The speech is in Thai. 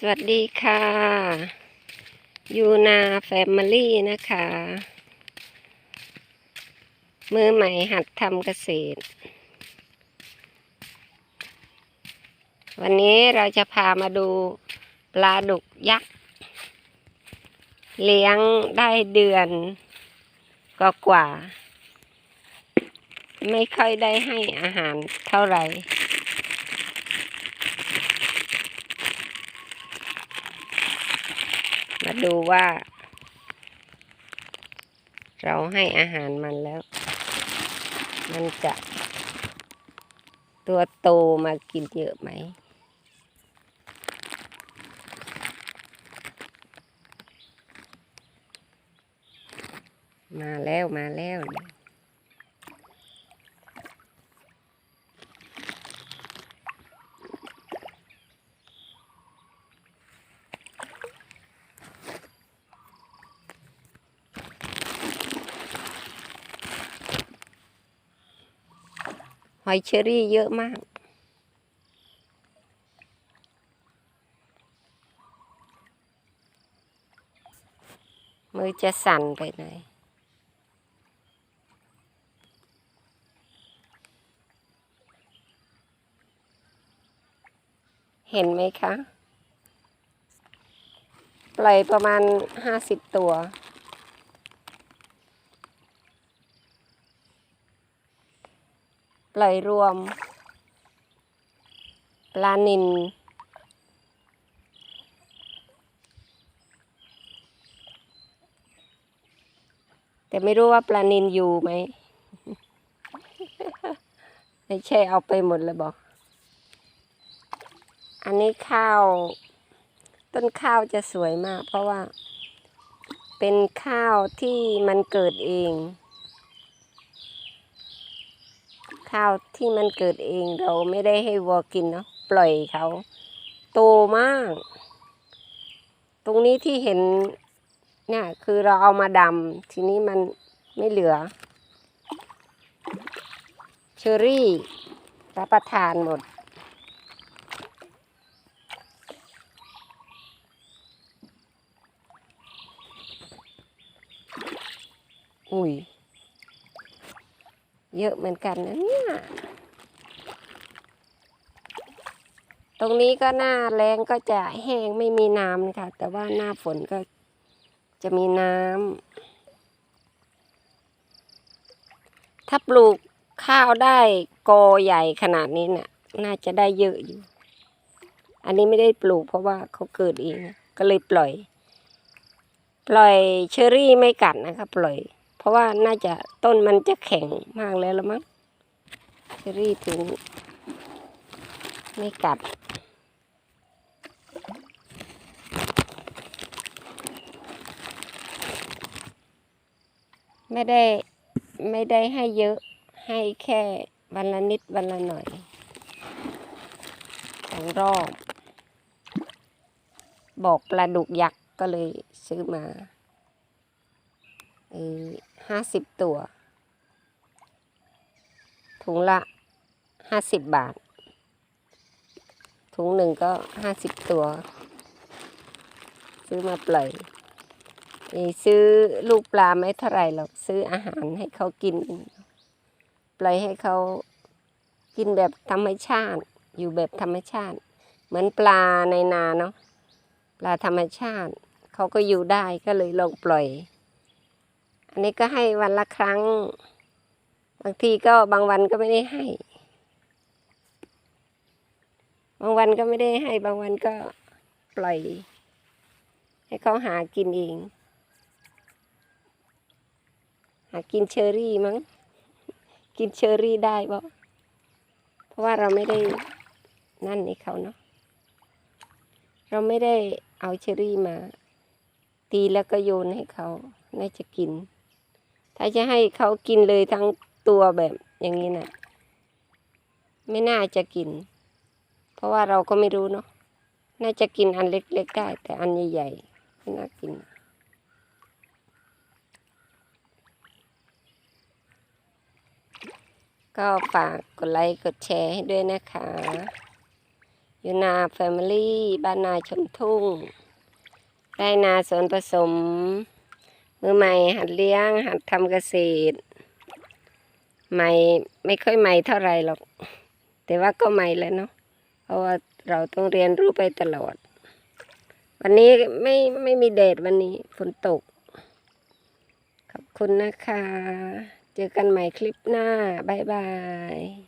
สวัสดีค่ะยูนาแฟมิลี่นะคะ มือใหม่หัดทำเกษตร วันนี้เราจะพามาดูปลาดุกยักษ์ เลี้ยงได้เดือนก็กว่า ไม่ค่อยได้ให้อาหารเท่าไหร่ มาดูว่า เราให้อาหารมันแล้ว มันจะ ตัวโตมากินเยอะไหม มาแล้วมาแล้วนี่ หอยเชอรี่เยอะมาก มือจะสั่นไปหน่อยเห็นไหมคะ ปล่อยประมาณห้าสิบตัว ปล่อยรวม ปลานินแต่ไม่รู้ว่าปลานินอยู่ไหม ไม่ใช่เอาไปหมดเลยบอก อันนี้ข้าว ต้นข้าวจะสวยมาก เพราะว่า เป็นข้าวที่มันเกิดเอง ข้าวที่มันเกิดเองเราไม่ได้ให้วัวกินเนาะปล่อยเขา โตมาก ตรงนี้ที่เห็นเนี่ยคือเราเอามาดำทีนี้มันไม่เหลือ เชอรี่รับประทานหมด อุ้ย เยอะเหมือนกันนะเนี่ย ตรงนี้ก็หน้าแรงก็จะแห้งไม่มีน้ำค่ะแต่ว่าหน้าฝนก็จะมีน้ำ ถ้าปลูกข้าวได้กอใหญ่ขนาดนี้เนี่ยน่าจะได้เยอะอยู่ อันนี้ไม่ได้ปลูกเพราะว่าเขาเกิดเอง ก็เลยปล่อย ปล่อยเชอรี่ไม่กัดนะคะ ปล่อย ราะว่าน่าจะต้นมันจะแข็งมากแล้วละมั้งเชอรี่ถึงไม่กัด ไม่ได้ไม่ได้ให้เยอะให้แค่วันละนิดวันละหน่อยสองรอบ บอกปลาดุกยักษ์ก็เลยซื้อมาเออ ห้าสิบตัว ถุงละห้าสิบบาท ถุงหนึ่งก็ห้าสิบตัว ซื้อมาปล่อยซื้อลูกปลาไม่เท่าไรหรอก ซื้ออาหารให้เขากิน ปล่อยให้เขากินแบบธรรมชาติ อยู่แบบธรรมชาติ เหมือนปลาในนาเนาะ ปลาธรรมชาติ เขาก็อยู่ได้ก็เลยลองปล่อย อันนี้ก็ให้วันละครั้ง บางทีก็บางวันก็ไม่ได้ให้ บางวันก็ไม่ได้ให้ บางวันก็ปล่อย ให้เขาหากินเอง หากินเชอรี่มั้ง กินเชอรี่ได้บ่เพราะว่าเราไม่ได้นั่นให้เขาเนาะ เราไม่ได้เอาเชอรี่มา ตีแล้วก็โยนให้เขา น่าจะกิน ถ้าจะให้เขากินเลยทั้งตัวแบบอย่างนี้นะ่ะ ไม่น่าจะกิน เพราะว่าเราก็ไม่รู้เนาะน่าจะกินอันเล็กๆได้ แต่อันใหญ่ๆไม่น่ากิน ก็ฝากกดไลค์กดแชร์ให้ด้วยนะคะอยู่นาแฟมิลี่บ้านนาชนทุ่งไดนาสวนผสม มือใหม่หัดเลี้ยง หัดทำเกษตร ใหม่ไม่ค่อยใหม่เท่าไหร่หรอก แต่ว่าก็ใหม่แล้วเนาะเพราะว่าเราต้องเรียนรู้ไปตลอด วันนี้ไม่ไม่มีแดดวันนี้ฝนตก ขอบคุณนะคะ เจอกันใหม่คลิปหน้า บ๊ายบาย